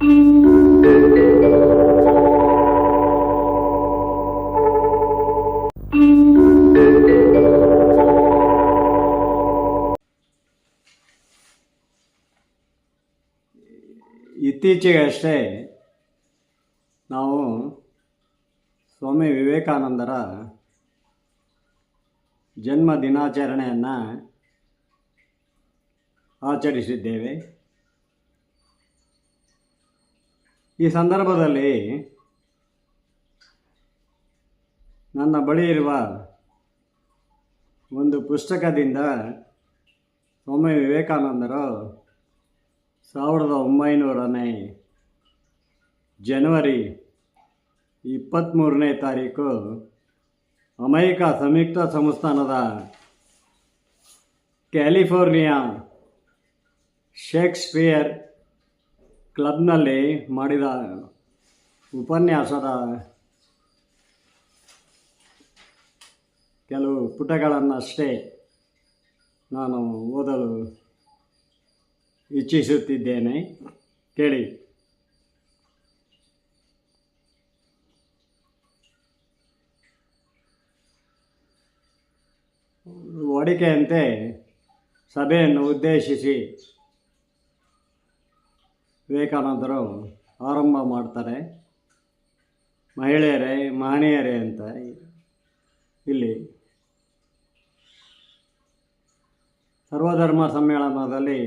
ಇತ್ತೀಚೆಗೆ ಅಷ್ಟೇ ನಾವು ಸ್ವಾಮಿ ವಿವೇಕಾನಂದರ ಜನ್ಮ ದಿನಾಚರಣೆಯನ್ನು ಆಚರಿಸಿದ್ದೇವೆ. ಈ ಸಂದರ್ಭದಲ್ಲಿ ನನ್ನ ಬಳಿ ಇರುವ ಒಂದು ಪುಸ್ತಕದಿಂದ ಸ್ವಾಮಿ ವಿವೇಕಾನಂದರು ಸಾವಿರದ ಒಂಬೈನೂರನೇ ಜನವರಿ ಇಪ್ಪತ್ತ್ಮೂರನೇ ತಾರೀಕು ಅಮೆರಿಕ ಸಂಯುಕ್ತ ಸಂಸ್ಥಾನದ ಕ್ಯಾಲಿಫೋರ್ನಿಯಾ ಶೇಕ್ಸ್ಪಿಯರ್ ಕ್ಲಬ್ನಲ್ಲಿ ಮಾಡಿದ ಉಪನ್ಯಾಸದ ಕೆಲವು ಪುಟಗಳನ್ನಷ್ಟೇ ನಾನು ಓದಲು ಇಚ್ಛಿಸುತ್ತಿದ್ದೇನೆ. ಕೇಳಿ. ವಾಡಿಕೆಯಂತೆ ಸಭೆಯನ್ನು ಉದ್ದೇಶಿಸಿ ವಿವೇಕಾನಂದರು ಆರಂಭ ಮಾಡ್ತಾರೆ. ಮಹಿಳೆಯರೇ, ಮಹನೀಯರೇ ಅಂತ ಇಲ್ಲಿ. ಸರ್ವಧರ್ಮ ಸಮ್ಮೇಳನದಲ್ಲಿ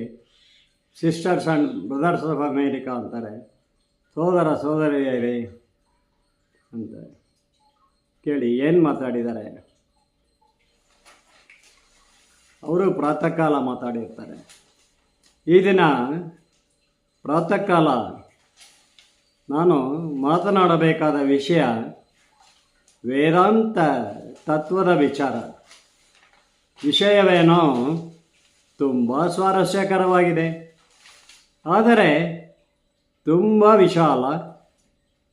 sisters and brothers of America ಅಂತಾರೆ. ಸೋದರ ಸೋದರಿಯರೇ ಅಂತ ಕೇಳಿ ಏನು ಮಾತಾಡಿದ್ದಾರೆ? ಅವರು ಪ್ರಾತಃ ಕಾಲ ಮಾತಾಡಿರ್ತಾರೆ. ಈ ದಿನ ಪ್ರಾತಃ ಕಾಲ ನಾನು ಮಾತನಾಡಬೇಕಾದ ವಿಷಯ ವೇದಾಂತ ತತ್ವದ ವಿಚಾರ. ವಿಷಯವೇನೋ ತುಂಬ ಸ್ವಾರಸ್ಯಕರವಾಗಿದೆ. ಆದರೆ ತುಂಬ ವಿಶಾಲ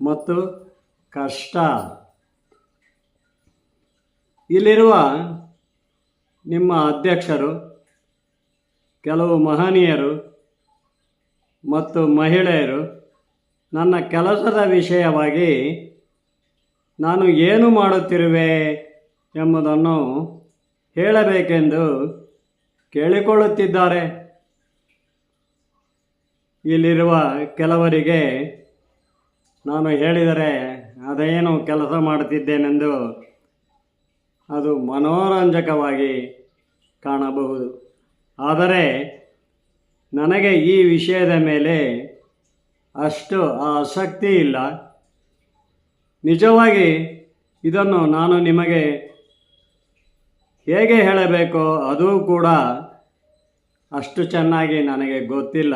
ಮತ್ತು ಕಷ್ಟ. ಇಲ್ಲಿರುವ ನಿಮ್ಮ ಅಧ್ಯಕ್ಷರು, ಕೆಲವು ಮಹನೀಯರು ಮತ್ತು ಮಹಿಳೆಯರು, ನನ್ನ ಕೆಲಸದ ವಿಷಯವಾಗಿ ನಾನು ಏನು ಮಾಡುತ್ತಿರುವೆ ಎಂಬುದನ್ನು ಹೇಳಬೇಕೆಂದು ಕೇಳಿಕೊಳ್ಳುತ್ತಿದ್ದಾರೆ. ಇಲ್ಲಿರುವ ಕೆಲವರಿಗೆ ನಾನು ಹೇಳಿದರೆ ಅದೇನು ಕೆಲಸ ಮಾಡುತ್ತಿದ್ದೇನೆಂದು ಅದು ಮನೋರಂಜಕವಾಗಿ ಕಾಣಬಹುದು. ಆದರೆ ನನಗೆ ಈ ವಿಷಯದ ಮೇಲೆ ಅಷ್ಟು ಆಸಕ್ತಿ ಇಲ್ಲ. ನಿಜವಾಗಿ ಇದನ್ನು ನಾನು ನಿಮಗೆ ಹೇಗೆ ಹೇಳಬೇಕೋ ಅದು ಕೂಡ ಅಷ್ಟು ಚೆನ್ನಾಗಿ ನನಗೆ ಗೊತ್ತಿಲ್ಲ.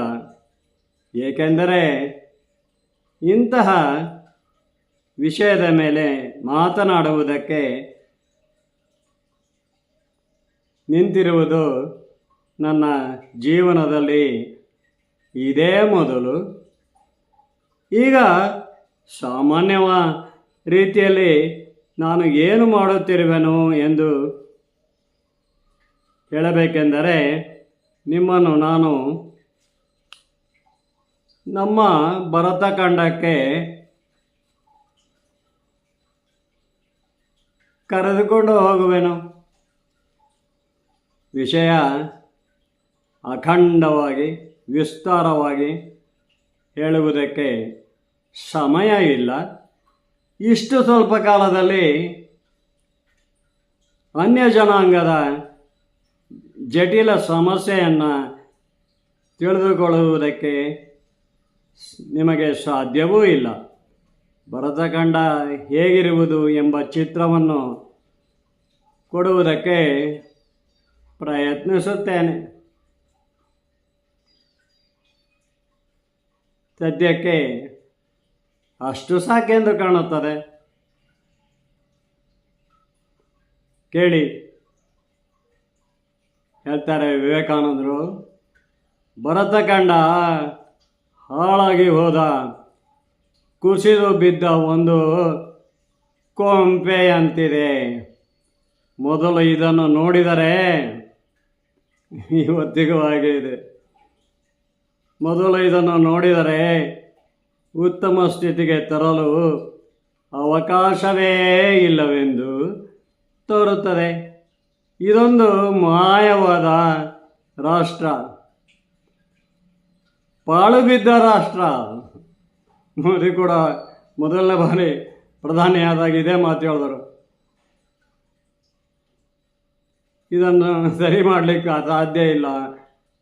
ಏಕೆಂದರೆ ಇಂತಹ ವಿಷಯದ ಮೇಲೆ ಮಾತನಾಡುವುದಕ್ಕೆ ನಿಂತಿರುವುದು ನನ್ನ ಜೀವನದಲ್ಲಿ ಇದೇ ಮೊದಲು. ಈಗ ಸಾಮಾನ್ಯವ ರೀತಿಯಲ್ಲಿ ನಾನು ಏನು ಮಾಡುತ್ತಿರುವೆನು ಎಂದು ಹೇಳಬೇಕೆಂದರೆ ನಿಮ್ಮನ್ನು ನಾನು ನಮ್ಮ ಭರತಖಂಡಕ್ಕೆ ಕರೆದುಕೊಂಡು ಹೋಗುವೆನು. ವಿಷಯ ಅಖಂಡವಾಗಿ, ವಿಸ್ತಾರವಾಗಿ ಹೇಳುವುದಕ್ಕೆ ಸಮಯ ಇಲ್ಲ. ಇಷ್ಟು ಸ್ವಲ್ಪ ಕಾಲದಲ್ಲಿ ಅನ್ಯ ಜನಾಂಗದ ಜಟಿಲ ಸಮಸ್ಯೆಯನ್ನು ತಿಳಿದುಕೊಳ್ಳುವುದಕ್ಕೆ ನಿಮಗೆ ಸಾಧ್ಯವೂ ಇಲ್ಲ. ಭರತಖಂಡ ಹೇಗಿರುವುದು ಎಂಬ ಚಿತ್ರವನ್ನು ಕೊಡುವುದಕ್ಕೆ ಪ್ರಯತ್ನಿಸುತ್ತೇನೆ. ಸದ್ಯಕ್ಕೆ ಅಷ್ಟು ಸಾಕೆಂದು ಕಾಣುತ್ತದೆ. ಕೇಳಿ. ಹೇಳ್ತಾರೆ ವಿವೇಕಾನಂದರು ಭರತಖಂಡ ಹಾಳಾಗಿ ಹೋದ ಕುಸಿದು ಬಿದ್ದ ಒಂದು ಕೊಂಪೆಯಂತಿದೆ. ಮೊದಲು ಇದನ್ನು ನೋಡಿದರೆ ಇವತ್ತಿಗೂ ಹಾಗೆ ಇದೆ. ಮೊದಲು ಇದನ್ನು ನೋಡಿದರೆ ಉತ್ತಮ ಸ್ಥಿತಿಗೆ ತರಲು ಅವಕಾಶವೇ ಇಲ್ಲವೆಂದು ತೋರುತ್ತದೆ. ಇದೊಂದು ಮಾಯವಾದ ರಾಷ್ಟ್ರ. ಪಾಳುಬಿದ್ದ ರಾಷ್ಟ್ರ. ಮೋದಿ ಕೂಡ ಮೊದಲನೇ ಬಾರಿ ಪ್ರಧಾನಿಯಾದಾಗ ಇದೇ ಮಾತು ಹೇಳಿದರು. ಇದನ್ನು ಸರಿ ಮಾಡಲಿಕ್ಕೆ ಸಾಧ್ಯ ಇಲ್ಲ.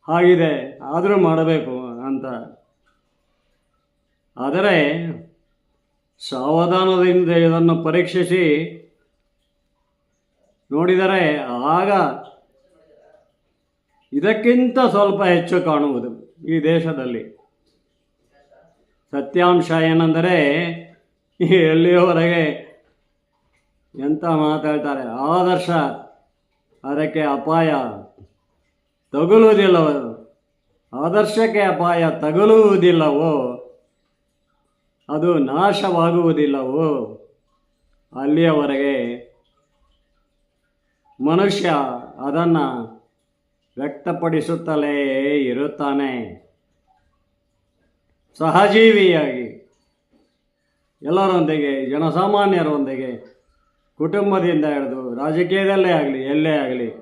ಆಗಿದೆ ಆದರೂ ಮಾಡಬೇಕು. ಅಂತ. ಆದರೆ ಸಾವಧಾನದಿಂದ ಇದನ್ನು ಪರೀಕ್ಷಿಸಿ ನೋಡಿದರೆ ಆಗ ಇದಕ್ಕಿಂತ ಸ್ವಲ್ಪ ಹೆಚ್ಚು ಕಾಣುವುದು ಈ ದೇಶದಲ್ಲಿ. ಸತ್ಯಾಂಶ ಏನೆಂದರೆ ಎಲ್ಲಿಯವರೆಗೆ ಎಂತ ಮಾತಾಡ್ತಾರೆ? ಆದರ್ಶ, ಅದಕ್ಕೆ ಅಪಾಯ ತಗುಲುವುದಿಲ್ಲವೋ ಆದರ್ಶಕ್ಕೆ ಅಪಾಯ ತಗಲುವುದಿಲ್ಲವೋ? ಅದು ನಾಶವಾಗುವುದಿಲ್ಲವೋ? ಅಲ್ಲಿಯವರೆಗೆ ಮನುಷ್ಯ ಅದನ್ನು ವ್ಯಕ್ತಪಡಿಸುತ್ತಲೇ ಇರುತ್ತಾನೆ. ಸಹಜೀವಿಯಾಗಿ ಎಲ್ಲರೊಂದಿಗೆ, ಜನಸಾಮಾನ್ಯರೊಂದಿಗೆ, ಕುಟುಂಬದಿಂದ ಹಿಡಿದು ರಾಜಕೀಯದಲ್ಲೇ ಆಗಲಿ, ಎಲ್ಲೇ ಆಗಲಿ,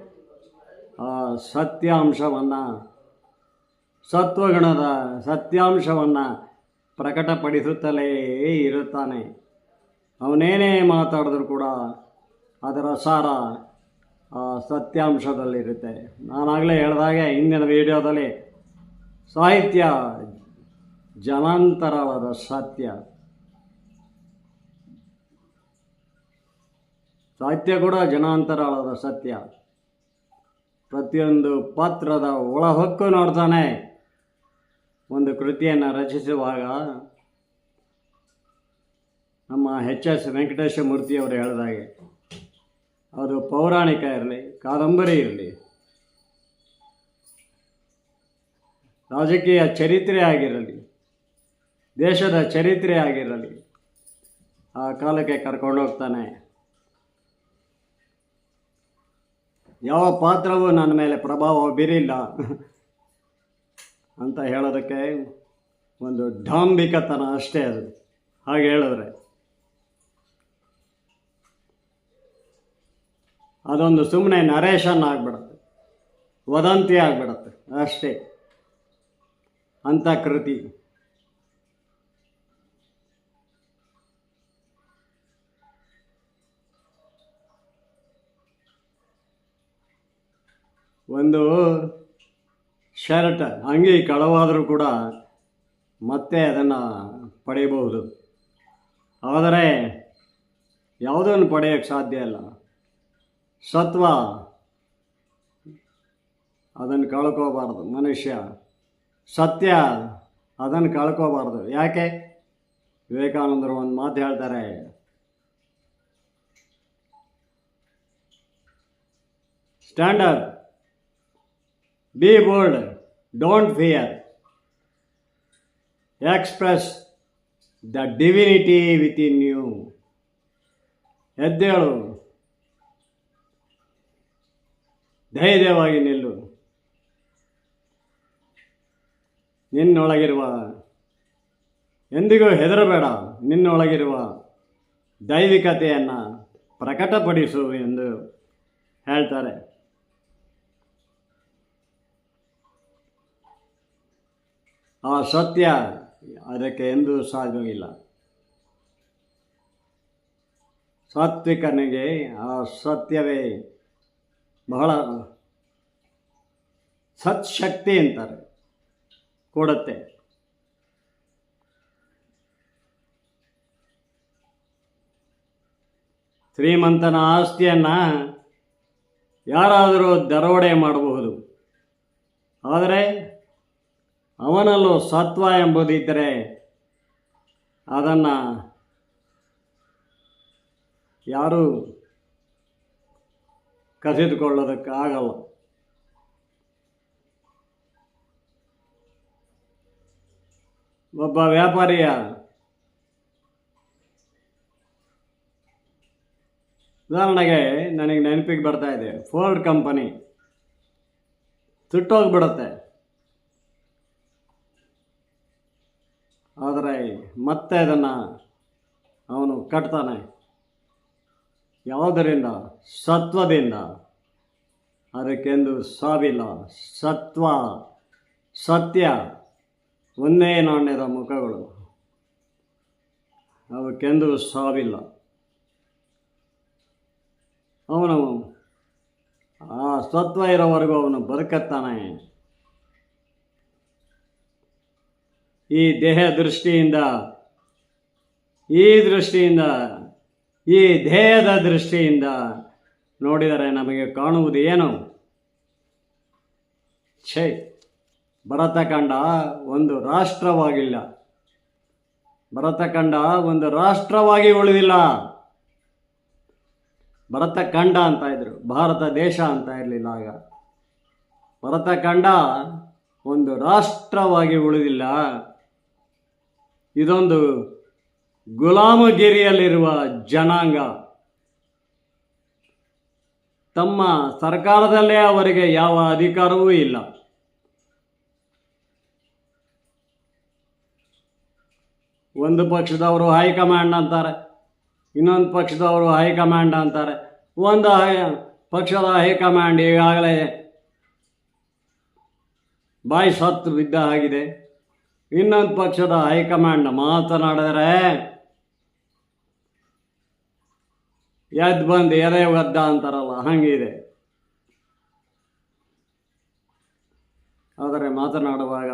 ಆ ಸತ್ಯಾಂಶವನ್ನು ಸತ್ವಗುಣದ ಸತ್ಯಾಂಶವನ್ನು ಪ್ರಕಟಪಡಿಸುತ್ತಲೇ ಇರುತ್ತಾನೆ. ಅವನೇನೇ ಮಾತಾಡಿದ್ರೂ ಕೂಡ ಅದರ ಸಾರ ಸತ್ಯಾಂಶದಲ್ಲಿರುತ್ತೆ. ನಾನಾಗಲೇ ಹೇಳಿದಾಗೆ ಹಿಂದಿನ ವಿಡಿಯೋದಲ್ಲಿ ಸಾಹಿತ್ಯ ಜನಾಂತರವಾದ ಸತ್ಯ. ಸಾಹಿತ್ಯ ಕೂಡ ಜನಾಂತರವಾದ ಸತ್ಯ. ಪ್ರತಿಯೊಂದು ಪಾತ್ರದ ಒಳಹೊಕ್ಕು ನೋಡ್ತಾನೆ. ಒಂದು ಕೃತಿಯನ್ನು ರಚಿಸುವಾಗ ನಮ್ಮ ಎಚ್ ಎಸ್ ವೆಂಕಟೇಶ ಮೂರ್ತಿಯವರು ಹೇಳಿದಾಗೆ, ಅದು ಪೌರಾಣಿಕ ಇರಲಿ, ಕಾದಂಬರಿ ಇರಲಿ. ರಾಜಕೀಯ ಚರಿತ್ರೆ ಆಗಿರಲಿ, ದೇಶದ ಚರಿತ್ರೆ ಆಗಿರಲಿ, ಆ ಕಾಲಕ್ಕೆ ಕರ್ಕೊಂಡು ಹೋಗ್ತಾನೆ. ಯಾವ ಪಾತ್ರವೂ ನನ್ನ ಮೇಲೆ ಪ್ರಭಾವ ಬೀರಿಲ್ಲ. ಅಂತ ಹೇಳೋದಕ್ಕೆ ಒಂದು ಡಾಂಬಿಕತನ ಅಷ್ಟೇ ಅದು. ಹಾಗೆ ಹೇಳಿದ್ರೆ. ಅದೊಂದು ಸುಮ್ಮನೆ ನರೇಶನ್ ಆಗಿಬಿಡುತ್ತೆ. ವದಂತಿ ಆಗಿಬಿಡುತ್ತೆ. ಅಷ್ಟೇ. ಅಂಥ ಕೃತಿ. ಒಂದು ಶರ್ಟ್ ಅಂಗಿ, ಕಳವಾದರೂ ಕೂಡ ಮತ್ತೆ ಅದನ್ನು ಪಡೆಯಬಹುದು. ಆದರೆ ಯಾವುದನ್ನು ಪಡೆಯೋಕ್ಕೆ ಸಾಧ್ಯ ಇಲ್ಲ. ಸತ್ವ, ಅದನ್ನು ಕಳ್ಕೋಬಾರ್ದು. ಮನುಷ್ಯ, ಸತ್ಯ, ಅದನ್ನು ಕಳ್ಕೋಬಾರ್ದು. ಯಾಕೆ? ವಿವೇಕಾನಂದರು ಒಂದು ಮಾತು ಹೇಳ್ತಾರೆ. Standard, be bold. Don't fear express the divinity within you ಎದ್ದೇಳು. ಧೈರ್ಯವಾಗಿ ನಿಲ್ಲು. ನಿನ್ನೊಳಗಿರುವ. ಎಂದಿಗೂ ಹೆದರಬೇಡ. ನಿನ್ನೊಳಗಿರುವ ದೈವಿಕತೆಯನ್ನು ಪ್ರಕಟಪಡಿಸು ಎಂದು ಹೇಳ್ತಾರೆ. ಆ ಸತ್ಯ ಅದಕ್ಕೆ ಎಂದೂ ಸಾಧ್ಯವಿಲ್ಲ. ಸಾತ್ವಿಕನಿಗೆ ಆ ಸತ್ಯವೇ ಬಹಳ ಸತ್ಶಕ್ತಿ ಅಂತಾರೆ, ಕೊಡುತ್ತೆ. ಶ್ರೀಮಂತನ ಆಸ್ತಿಯನ್ನು ಯಾರಾದರೂ ದರೋಡೆ ಮಾಡಬಹುದು. ಆದರೆ ಅವನಲ್ಲೂ ಸತ್ವ ಎಂಬುದಿದ್ದರೆ ಅದನ್ನು ಯಾರೂ ಕಸಿದುಕೊಳ್ಳೋದಕ್ಕಾಗಲ್ಲ. ಒಬ್ಬ ವ್ಯಾಪಾರಿಯ ಉದಾಹರಣೆಗೆ ನನಗೆ ನೆನಪಿಗೆ ಬರ್ತಾ ಇದೆ ಫೋರ್ಡ್ ಕಂಪನಿ ಸುಟ್ಟೋಗ್ಬಿಡುತ್ತೆ ಆದರೆ ಮತ್ತೆ ಅದನ್ನು ಅವನು ಕಟ್ತಾನೆ. ಯಾವುದರಿಂದ? ಸತ್ವದಿಂದ. ಅದಕ್ಕೆಂದು ಸಾವಿಲ್ಲ. ಸತ್ವ, ಸತ್ಯ, ಒಂದೇ ನಾಣ್ಯದ ಮುಖಗಳು. ಅವಕ್ಕೆಂದು ಸಾವಿಲ್ಲ. ಅವನು ಆ ಸತ್ವ ಇರೋವರೆಗೂ ಅವನು ಬದುಕತ್ತಾನೆ. ಈ ದೇಹ ದೃಷ್ಟಿಯಿಂದ, ಈ ದೃಷ್ಟಿಯಿಂದ, ಈ ದೇಹದ ದೃಷ್ಟಿಯಿಂದ ನೋಡಿದರೆ ನಮಗೆ ಕಾಣುವುದು ಏನು? ಛೇ, ಭರತಖಂಡ ಒಂದು ರಾಷ್ಟ್ರವಾಗಿಲ್ಲ. ಭರತಖಂಡ ಒಂದು ರಾಷ್ಟ್ರವಾಗಿ ಉಳಿದಿಲ್ಲ. ಭರತಖಂಡ ಅಂತ ಇದ್ರು, ಭಾರತ ದೇಶ ಅಂತ ಇರಲಿಲ್ಲ ಆಗ. ಭರತಖಂಡ ಒಂದು ರಾಷ್ಟ್ರವಾಗಿ ಉಳಿದಿಲ್ಲ. ಇದೊಂದು ಗುಲಾಮಗಿರಿಯಲ್ಲಿರುವ ಜನಾಂಗ. ತಮ್ಮ ಸರ್ಕಾರದಲ್ಲೇ ಅವರಿಗೆ ಯಾವ ಅಧಿಕಾರವೂ ಇಲ್ಲ. ಒಂದು ಪಕ್ಷದವರು ಹೈಕಮಾಂಡ್ ಅಂತಾರೆ, ಇನ್ನೊಂದು ಪಕ್ಷದವರು ಹೈಕಮಾಂಡ್ ಅಂತಾರೆ. ಒಂದು ಪಕ್ಷದ ಹೈಕಮಾಂಡ್ ಈಗಾಗಲೇ ಬಾಯಿ ಸತ್ತು ಬಿದ್ದ ಹಾಗಿದೆ ಇನ್ನೊಂದು ಪಕ್ಷದ ಹೈಕಮಾಂಡ್ ಮಾತನಾಡಿದರೆ ಎದ್ದು ಬಂದು ಎದೆ ಒದ್ದ ಅಂತಾರಲ್ಲ, ಹಂಗಿದೆ. ಆದರೆ ಮಾತನಾಡುವಾಗ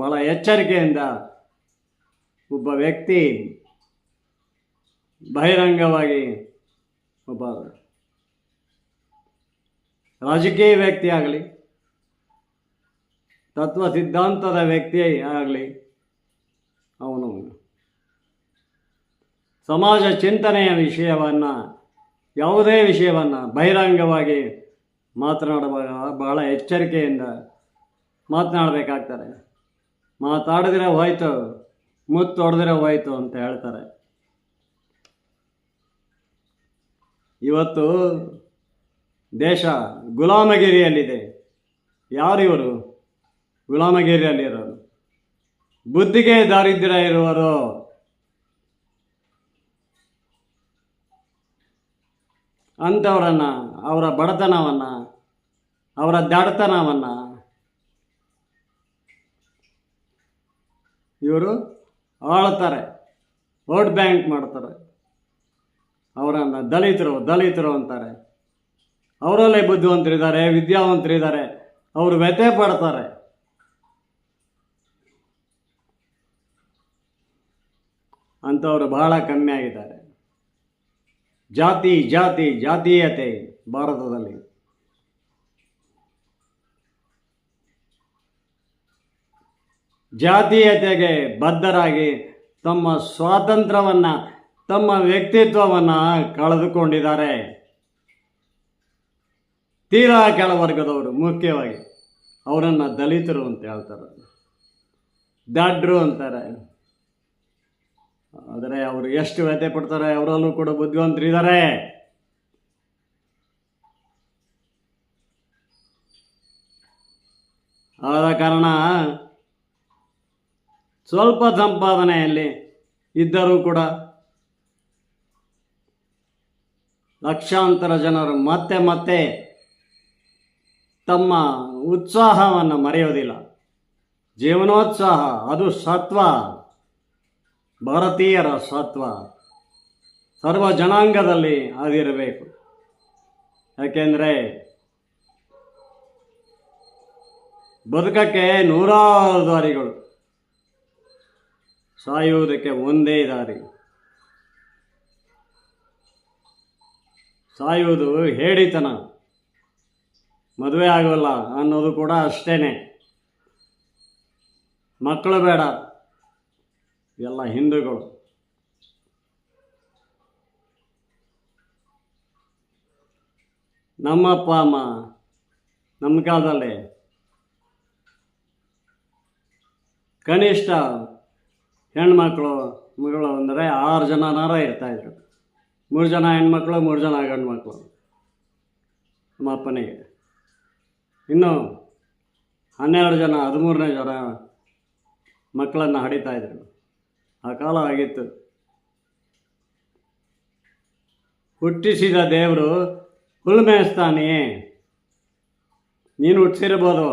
ಬಹಳ ಎಚ್ಚರಿಕೆಯಿಂದ ಒಬ್ಬ ವ್ಯಕ್ತಿ ಬಹಿರಂಗವಾಗಿ ಒಬ್ಬ ರಾಜಕೀಯ ವ್ಯಕ್ತಿ ಆಗಲಿ ತತ್ವ ಸಿದ್ಧಾಂತದ ವ್ಯಕ್ತಿಯೇ ಆಗಲಿ ಅವನು. ಸಮಾಜ ಚಿಂತನೆಯ ವಿಷಯವನ್ನು, ಯಾವುದೇ ವಿಷಯವನ್ನು ಬಹಿರಂಗವಾಗಿ ಮಾತನಾಡುವಾಗ ಬಹಳ ಎಚ್ಚರಿಕೆಯಿಂದ ಮಾತನಾಡಬೇಕಾಗ್ತಾರೆ ಮಾತಾಡಿದ್ರೆ ಹೋಯ್ತು, ಮುತ್ತು ಹೊಡೆದ್ರೆ ಹೋಯ್ತು ಅಂತ ಹೇಳ್ತಾರೆ. ಇವತ್ತು ದೇಶ ಗುಲಾಮಗಿರಿಯಲ್ಲಿದೆ. ಯಾರಿವರು ಗುಲಾಮಗಿರಿಯಲ್ಲಿರೋರು ಬುದ್ಧಿಗೆ ದಾರಿದ್ರ್ಯ ಇರುವರು. ಅಂಥವರನ್ನು, ಅವರ ಬಡತನವನ್ನು, ಅವರ ದಾಡತನವನ್ನು. ಇವರು ಆಳ್ತಾರೆ, ವೋಟ್ ಬ್ಯಾಂಕ್ ಮಾಡ್ತಾರೆ. ಅವರನ್ನು ದಲಿತರು ದಲಿತರು ಅಂತಾರೆ. ಅವರಲ್ಲೇ ಬುದ್ಧಿವಂತರಿದ್ದಾರೆ, ವಿದ್ಯಾವಂತರಿದ್ದಾರೆ. ಅವರು ವ್ಯಥೆ ಪಡ್ತಾರೆ. ಅಂಥವರು ಬಹಳ ಕಮ್ಮಿ ಆಗಿದ್ದಾರೆ. ಜಾತಿ ಜಾತಿ, ಜಾತೀಯತೆ ಭಾರತದಲ್ಲಿ. ಜಾತೀಯತೆಗೆ ಬದ್ಧರಾಗಿ ತಮ್ಮ ಸ್ವಾತಂತ್ರ್ಯವನ್ನು, ತಮ್ಮ ವ್ಯಕ್ತಿತ್ವವನ್ನು ಕಳೆದುಕೊಂಡಿದ್ದಾರೆ. ತೀರಾ ಕೆಳವರ್ಗದವರು ಮುಖ್ಯವಾಗಿ ಅವರನ್ನು ದಲಿತರು ಅಂತ ಹೇಳ್ತಾರೆ. ದಾಡ್ರು ಅಂತಾರೆ. ಆದರೆ ಅವರು ಎಷ್ಟು ವ್ಯಥೆ ಪಡ್ತಾರೆ ಅವರಲ್ಲೂ ಕೂಡ ಬುದ್ಧಿವಂತರಿದ್ದಾರೆ ಆದ ಕಾರಣ ಸ್ವಲ್ಪ ಸಂಪಾದನೆಯಲ್ಲಿ ಇದ್ದರೂ ಕೂಡ ಲಕ್ಷಾಂತರ ಜನರು ಮತ್ತೆ ಮತ್ತೆ ತಮ್ಮ ಉತ್ಸಾಹವನ್ನು ಮರೆಯೋದಿಲ್ಲ. ಜೀವನೋತ್ಸಾಹ, ಅದು ಸತ್ವ. ಭಾರತೀಯರ ಸತ್ವ ಸರ್ವ ಜನಾಂಗದಲ್ಲಿ ಆಗಿರಬೇಕು ಯಾಕೆಂದರೆ ಬದುಕಕ್ಕೆ ನೂರಾರು ದಾರಿಗಳು. ಸಾಯುವುದಕ್ಕೆ ಒಂದೇ ದಾರಿ. ಸಾಯುವುದು ಹೇಡಿತನ ಮದುವೆ ಆಗೋಲ್ಲ ಅನ್ನೋದು ಕೂಡ ಅಷ್ಟೇನೆ. ಮಕ್ಕಳು ಬೇಡ. ಎಲ್ಲ ಹಿಂದೂಗಳು. ನಮ್ಮಪ್ಪ ಅಮ್ಮ, ನಮ್ಮ ಕಾಲದಲ್ಲಿ ಕನಿಷ್ಠ ಹೆಣ್ಮಕ್ಳು, ಮಗಳು ಅಂದರೆ ಆರು ಜನನಾರ ಇರ್ತಾಯಿದ್ರು ಮೂರು ಜನ ಹೆಣ್ಮಕ್ಳು, ಮೂರು ಜನ ಗಂಡು ಮಕ್ಕಳು ನಮ್ಮ ಅಪ್ಪನಿಗೆ. ಇನ್ನು ಹನ್ನೆರಡು ಜನ, ಹದಿಮೂರನೇ ಜನ ಮಕ್ಕಳನ್ನು ಹಡಿತಾಯಿದ್ರು ಆ ಕಾಲ ಆಗಿತ್ತು. ಹುಟ್ಟಿಸಿದ ದೇವರು ಹುಲ್ಮೇಯಿಸ್ತಾನೆಯೇ ನೀನು ಹುಟ್ಟಿಸಿರ್ಬೋದು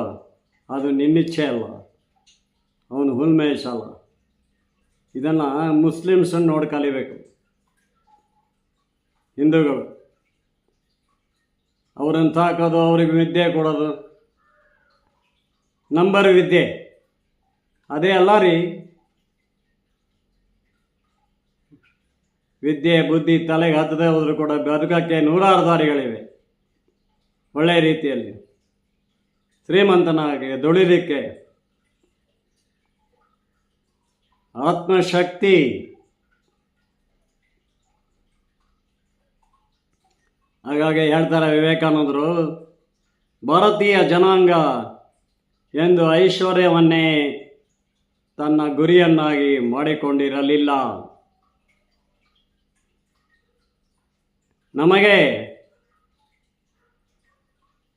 ಅದು ನಿನ್ನಿಚ್ಛೆ ಅಲ್ಲ. ಅವನು ಹುಲ್ಮೇಯಿಸಲ್ಲ ಇದನ್ನು ಮುಸ್ಲಿಮ್ಸನ್ನು ನೋಡಿ ಕಲಿಬೇಕು. ಹಿಂದೂಗಳು. ಅವರನ್ನು ಸಾಕೋದು ಅವ್ರಿಗೆ ವಿದ್ಯೆ ಕೊಡೋದು. ನಂಬರ್ ವಿದ್ಯೆ. ಅದೇ ಅಲ್ಲ ರೀ ವಿದ್ಯೆ, ಬುದ್ಧಿ, ತಲೆಗೆ ಹತ್ತದೇ ಹೋದರೂ ಕೂಡ ಬದುಕಕ್ಕೆ ನೂರಾರು ದಾರಿಗಳಿವೆ. ಒಳ್ಳೆಯ ರೀತಿಯಲ್ಲಿ. ಶ್ರೀಮಂತನಾಗಿ ದುಳಿಲಿಕ್ಕೆ ಆತ್ಮಶಕ್ತಿ ಹಾಗಾಗಿ ಹೇಳ್ತಾರೆ ವಿವೇಕಾನಂದರು, ಭಾರತೀಯ ಜನಾಂಗ ಎಂದು ಐಶ್ವರ್ಯವನ್ನೇ ತನ್ನ ಗುರಿಯನ್ನಾಗಿ ಮಾಡಿಕೊಂಡಿರಲಿಲ್ಲ. ನಮಗೆ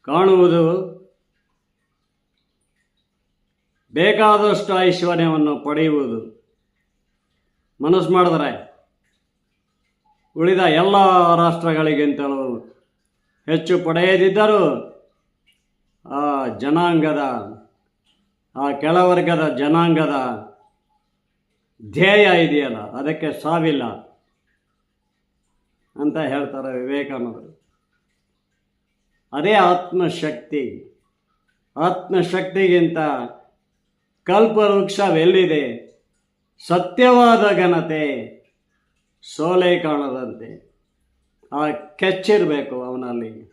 ಕಾಣುವುದು ಬೇಕಾದಷ್ಟು ಐಶ್ವರ್ಯವನ್ನು ಪಡೆಯುವುದು. ಮನಸ್ಸು ಮಾಡಿದರೆ ಉಳಿದ ಎಲ್ಲ ರಾಷ್ಟ್ರಗಳಿಗಿಂತಲೂ ಹೆಚ್ಚು ಪಡೆಯದಿದ್ದರೂ ಆ ಜನಾಂಗದ, ಆ ಕೆಳವರ್ಗದ ಜನಾಂಗದ ಧ್ಯೇಯ ಇದೆಯಲ್ಲ, ಅದಕ್ಕೆ ಸಾವಿಲ್ಲ. ಅಂತ ಹೇಳ್ತಾರೆ ವಿವೇಕಾನಂದರು ಅದೇ ಆತ್ಮಶಕ್ತಿ. ಆತ್ಮಶಕ್ತಿಗಿಂತ ಕಲ್ಪವೃಕ್ಷವೆಲ್ಲಿದೆ ಸತ್ಯವಾದ ಘನತೆ ಸೋಲೆ ಕಾಣದಂತೆ. ಆ ಕೆಚ್ಚಿರಬೇಕು ಅವನಲ್ಲಿ.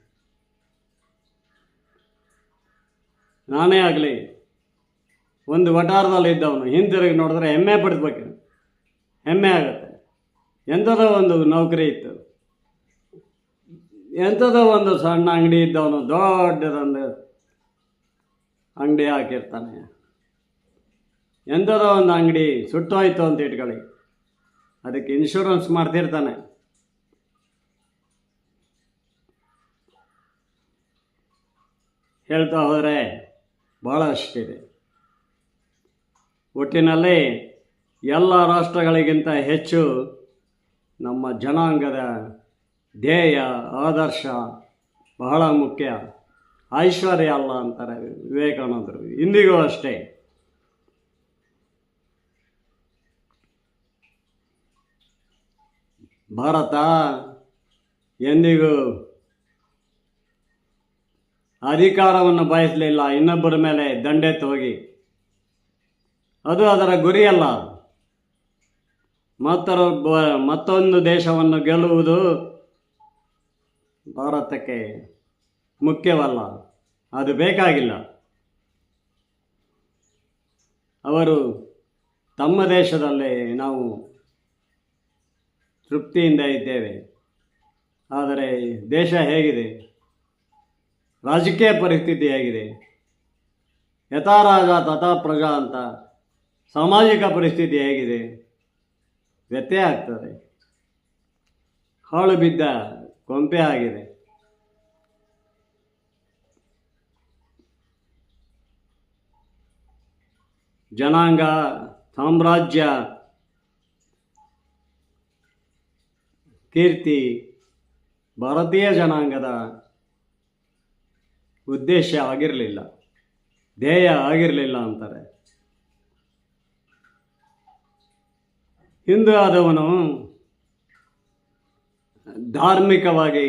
ನಾನೇ ಆಗಲಿ, ಒಂದು ವಟಾರದಲ್ಲಿ ಇದ್ದವನು, ಹಿಂತಿರುಗಿ ನೋಡಿದ್ರೆ ಹೆಮ್ಮೆ ಪಡಿಸ್ಬೇಕು ಹೆಮ್ಮೆ ಆಗುತ್ತೆ. ಎಂಥದೋ ಒಂದು ನೌಕರಿ ಇತ್ತು. ಎಂಥದೋ ಒಂದು ಸಣ್ಣ ಅಂಗಡಿ ಇದ್ದವನು ದೊಡ್ಡದೊಂದು ಅಂಗಡಿ ಹಾಕಿರ್ತಾನೆ. ಎಂಥದೋ ಒಂದು ಅಂಗಡಿ ಸುಟ್ಟೋಯ್ತು ಅಂತ ಇಟ್ಕೊಳ್ಳಿ. ಅದಕ್ಕೆ ಇನ್ಶೂರೆನ್ಸ್ ಮಾಡ್ತಿರ್ತಾನೆ. ಹೇಳ್ತಾ ಹೋದರೆ ಭಾಳಷ್ಟಿದೆ ಒಟ್ಟಿನಲ್ಲಿ ಎಲ್ಲ ರಾಷ್ಟ್ರಗಳಿಗಿಂತ ಹೆಚ್ಚು ನಮ್ಮ ಜನಾಂಗದ ಧ್ಯೇಯ, ಆದರ್ಶ ಬಹಳ ಮುಖ್ಯ. ಐಶ್ವರ್ಯ ಅಲ್ಲ ಅಂತಾರೆ ವಿವೇಕಾನಂದರು. ಇಂದಿಗೂ ಅಷ್ಟೇ. ಭಾರತ ಎಂದಿಗೂ ಅಧಿಕಾರವನ್ನು ಬಯಸಲಿಲ್ಲ. ಇನ್ನೊಬ್ಬರ ಮೇಲೆ ದಂಡೆತ್ತು ಹೋಗಿ ಅದು ಅದರ ಗುರಿಯಲ್ಲ. ಮತ್ತೊಬ್ಬ, ಮತ್ತೊಂದು ದೇಶವನ್ನು ಗೆಲ್ಲುವುದು ಭಾರತಕ್ಕೆ ಮುಖ್ಯವಲ್ಲ, ಅದು ಬೇಕಾಗಿಲ್ಲ. ಅವರು ತಮ್ಮ ದೇಶದಲ್ಲೇ ನಾವು ತೃಪ್ತಿಯಿಂದ ಇದ್ದೇವೆ. ಆದರೆ ದೇಶ ಹೇಗಿದೆ? ರಾಜಕೀಯ ಪರಿಸ್ಥಿತಿ ಹೇಗಿದೆ? ಯಥಾ ರಾಜ ತಥಾ ಪ್ರಜಾ ಅಂತ ಸಾಮಾಜಿಕ ಪರಿಸ್ಥಿತಿ ಹೇಗಿದೆ? ವ್ಯತ್ಯಯ ಆಗ್ತದೆ. ಹಾಳು ಬಿದ್ದ ಕೊಂಪೆ ಆಗಿದೆ. ಜನಾಂಗ ಸಾಮ್ರಾಜ್ಯ ಕೀರ್ತಿ ಭಾರತೀಯ ಜನಾಂಗದ ಉದ್ದೇಶ ಆಗಿರಲಿಲ್ಲ ಧ್ಯೇಯ ಆಗಿರಲಿಲ್ಲ ಅಂತಾರೆ. ಹಿಂದೂ ಆದವನು ಧಾರ್ಮಿಕವಾಗಿ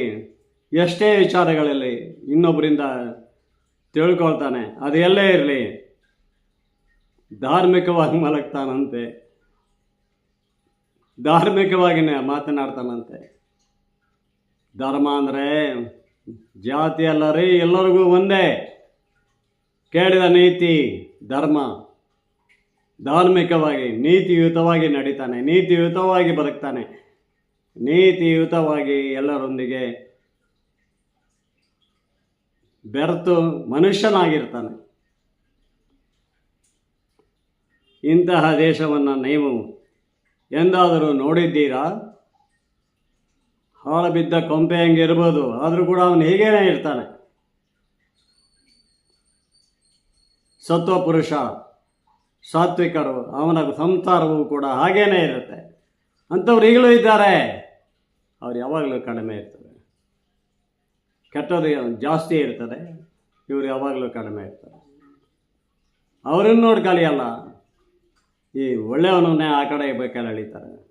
ಎಷ್ಟೇ ವಿಚಾರಗಳಲ್ಲಿ ಇನ್ನೊಬ್ಬರಿಂದ ತಿಳ್ಕೊಳ್ತಾನೆ, ಅದು ಎಲ್ಲೇ ಇರಲಿ, ಧಾರ್ಮಿಕವಾಗಿ ಮಲಗ್ತಾನಂತೆ, ಧಾರ್ಮಿಕವಾಗಿನೇ ಮಾತನಾಡ್ತಾನಂತೆ. ಧರ್ಮ ಅಂದರೆ ಜಾತಿ ಅಲ್ಲ ರೀ, ಎಲ್ಲರಿಗೂ ಒಂದೇ. ಕೇಳಿದ ನೀತಿ, ಧರ್ಮ. ಧಾರ್ಮಿಕವಾಗಿ, ನೀತಿಯುತವಾಗಿ ನಡೀತಾನೆ, ನೀತಿಯುತವಾಗಿ ಬದುಕ್ತಾನೆ. ನೀತಿಯುತವಾಗಿ ಎಲ್ಲರೊಂದಿಗೆ ಬೆರೆತು ಮನುಷ್ಯನಾಗಿರ್ತಾನೆ. ಇಂತಹ ದೇಶವನ್ನು ನೀವು ಎಂದಾದರೂ ನೋಡಿದ್ದೀರಾ? ಹಾಳು ಬಿದ್ದ ಕೊಂಪೆ ಹಂಗೆ ಇರ್ಬೋದು, ಆದರೂ ಕೂಡ ಅವನು ಹೀಗೇನೇ ಇರ್ತಾನೆ. ಸತ್ವ ಪುರುಷ, ಸಾತ್ವಿಕರು, ಅವನ ಸಂಸಾರವೂ ಕೂಡ ಹಾಗೇನೇ ಇರುತ್ತೆ. ಅಂಥವ್ರು ಈಗಲೂ ಇದ್ದಾರೆ. ಅವ್ರು ಯಾವಾಗಲೂ ಕಡಿಮೆ ಇರ್ತದೆ. ಕೆಟ್ಟವ್ರು ಜಾಸ್ತಿ ಇರ್ತದೆ. ಇವರು ಯಾವಾಗಲೂ ಕಡಿಮೆ ಇರ್ತಾರೆ. ಅವರನ್ನು ನೋಡಿ ಕಲಿಯಲ್ಲ. ಈ ಒಳ್ಳೆಯವನನ್ನೇ ಆ ಕಡೆ ಬೇಕಾದ್ರೆ ಎಳಿತಾರೆ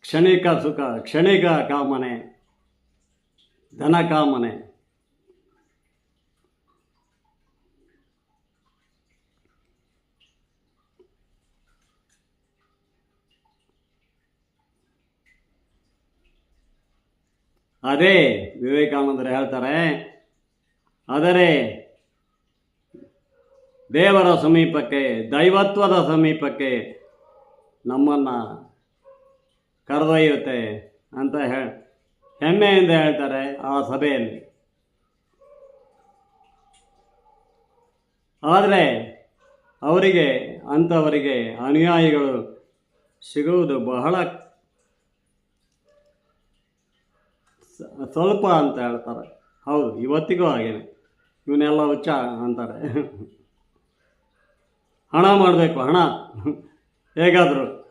ಕ್ಷಣಿಕ ಸುಖ, ಕ್ಷಣಿಕ ಕಾಮನೆ, ಧನ ಕಾಮನೆ. ಅದೇ ವಿವೇಕಾನಂದರು ಹೇಳ್ತಾರೆ, ಆದರೆ ದೇವರ ಸಮೀಪಕ್ಕೆ, ದೈವತ್ವದ ಸಮೀಪಕ್ಕೆ ನಮ್ಮನ್ನು ಕರೆದೊಯ್ಯುತ್ತೆ ಅಂತ ಹೇಳ ಹೆಮ್ಮೆಯಿಂದ ಹೇಳ್ತಾರೆ ಆ ಸಭೆಯಲ್ಲಿ. ಆದರೆ ಅವರಿಗೆ, ಅಂಥವರಿಗೆ ಅನುಯಾಯಿಗಳು ಸಿಗುವುದು ಬಹಳ ಸ್ವಲ್ಪ ಅಂತ ಹೇಳ್ತಾರೆ. ಹೌದು, ಇವತ್ತಿಗೂ ಹಾಗೇನೆ. ಇವನ್ನೆಲ್ಲ ಹುಚ್ಚ ಅಂತಾರೆ. ಹಣ ಮಾಡಬೇಕು, ಹಣ. ಹೇಗಾದರೂ.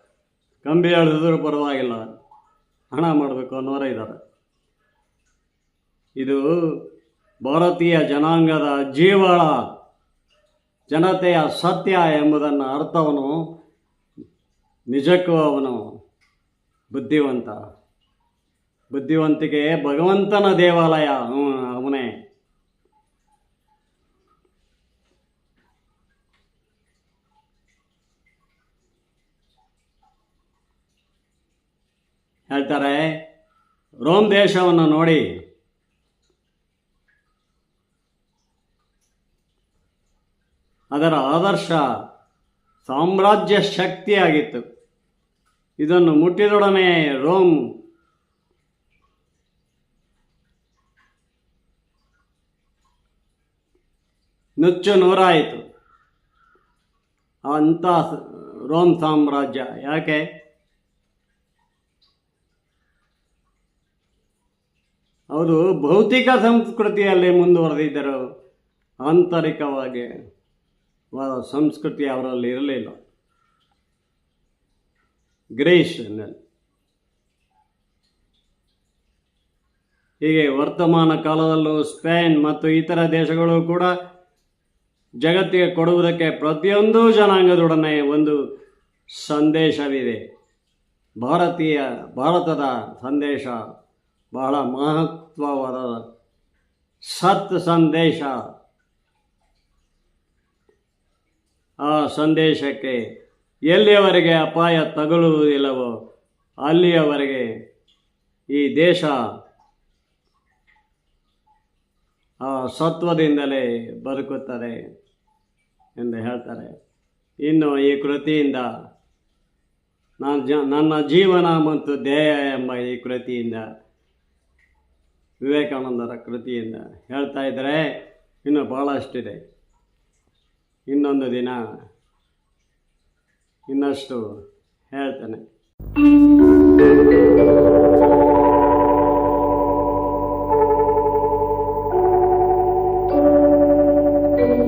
ಕಂಬಿ ಎಳೆದಿದ್ರು ಪರವಾಗಿಲ್ಲ. ಹಣ ಮಾಡಬೇಕು ಅನ್ನೋರೇ ಇದ್ದಾರೆ. ಇದು ಭಾರತೀಯ ಜನಾಂಗದ ಜೀವಳ, ಜನತೆಯ ಸತ್ಯ ಎಂಬುದನ್ನು ಅರ್ಥವನು ನಿಜಕ್ಕೂ ಅವನು ಬುದ್ಧಿವಂತ. ಬುದ್ಧಿವಂತಿಕೆ ಭಗವಂತನ ದೇವಾಲಯ. ಹ್ಞೂ ಅವನೇ. ಹೇಳ್ತಾರೆ, ರೋಮ್ ದೇಶವನ್ನು ನೋಡಿ. ಅದರ ಆದರ್ಶ ಸಾಮ್ರಾಜ್ಯ ಶಕ್ತಿಯಾಗಿತ್ತು. ಇದನ್ನು ಮುಟ್ಟಿದೊಡನೆ ರೋಮ್ ನುಚ್ಚು ನೂರಾಯಿತು. ಅಂಥ ರೋಮ್ ಸಾಮ್ರಾಜ್ಯ. ಯಾಕೆ? ಅವರು ಭೌತಿಕ ಸಂಸ್ಕೃತಿಯಲ್ಲಿ ಮುಂದುವರೆದಿದ್ದರು ಆಂತರಿಕವಾಗಿ ಸಂಸ್ಕೃತಿ ಅವರಲ್ಲಿ ಇರಲಿಲ್ಲ. ಗ್ರೀಸ್ನಲ್ಲಿ ಹೀಗೆ ವರ್ತಮಾನ ಕಾಲದಲ್ಲೂ ಸ್ಪೇನ್ ಮತ್ತು ಇತರ ದೇಶಗಳು ಕೂಡ ಜಗತ್ತಿಗೆ ಕೊಡುವುದಕ್ಕೆ ಪ್ರತಿಯೊಂದು ಜನಾಂಗದೊಡನೆ ಒಂದು ಸಂದೇಶವಿದೆ. ಭಾರತೀಯ, ಭಾರತದ ಸಂದೇಶ ಬಹಳ ಮಹತ್ವವಾದ ಸತ್ ಸಂದೇಶ. ಆ ಸಂದೇಶಕ್ಕೆ ಎಲ್ಲಿಯವರೆಗೆ ಅಪಾಯ ತಗಲುವುದಿಲ್ಲವೋ ಅಲ್ಲಿಯವರೆಗೆ ಈ ದೇಶ ಆ ಸತ್ವದಿಂದಲೇ ಬದುಕುತ್ತದೆ. ಎಂದು ಹೇಳ್ತಾರೆ. ಇನ್ನು ಈ ಕೃತಿಯಿಂದ ನಾನು ನನ್ನ ಜೀವನ ಮತ್ತು ದೇಹ ಎಂಬ ಈ ಕೃತಿಯಿಂದ ವಿವೇಕಾನಂದರ ಕೃತಿಯಿಂದ ಹೇಳ್ತಾ ಇದ್ದರೆ ಇನ್ನು ಭಾಳಷ್ಟಿದೆ ಇನ್ನೊಂದು ದಿನ ಇನ್ನಷ್ಟು ಹೇಳ್ತೇನೆ.